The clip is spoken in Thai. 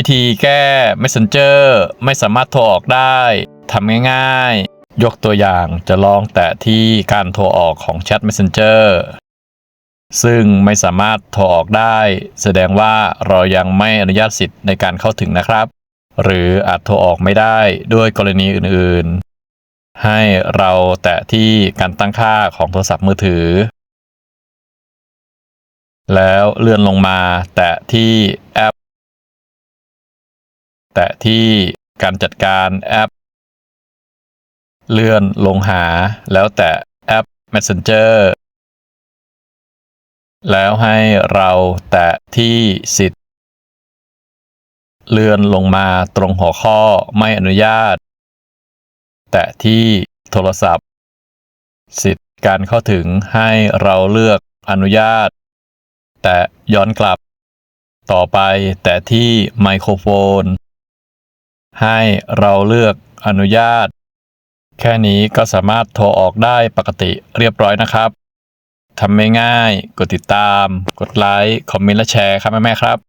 วิธีแก้ Messenger ไม่สามารถโทรออกได้ทำง่ายๆ ยกตัวอย่างจะลองแตะที่การโทรออกของแชท Messenger ซึ่งไม่สามารถโทรออกได้ แสดงว่าเรายังไม่อนุญาตสิทธิ์ในการเข้าถึงนะครับ หรืออาจโทรออกไม่ได้ด้วยกรณีอื่นๆ ให้เราแตะที่การตั้งค่าของโทรศัพท์มือถือ แล้วเลื่อนลงมาแตะที่ แตะที่การจัดการแอป เลื่อนลงหาแล้วแตะแอป Messenger แล้วให้เราแตะที่สิทธิ์ เลื่อนลงมาตรงหัวข้อไม่อนุญาต แตะที่โทรศัพท์ สิทธิ์การเข้าถึงให้เราเลือกอนุญาต แตะย้อนกลับ ต่อไปแตะที่ไมโครโฟน ให้เราเลือกอนุญาต แค่นี้ก็สามารถโทรออกได้ปกติเรียบร้อยนะครับทำไม่ง่าย กดติดตาม กดไลค์ คอมเมนต์และแชร์ครับแม่ๆครับ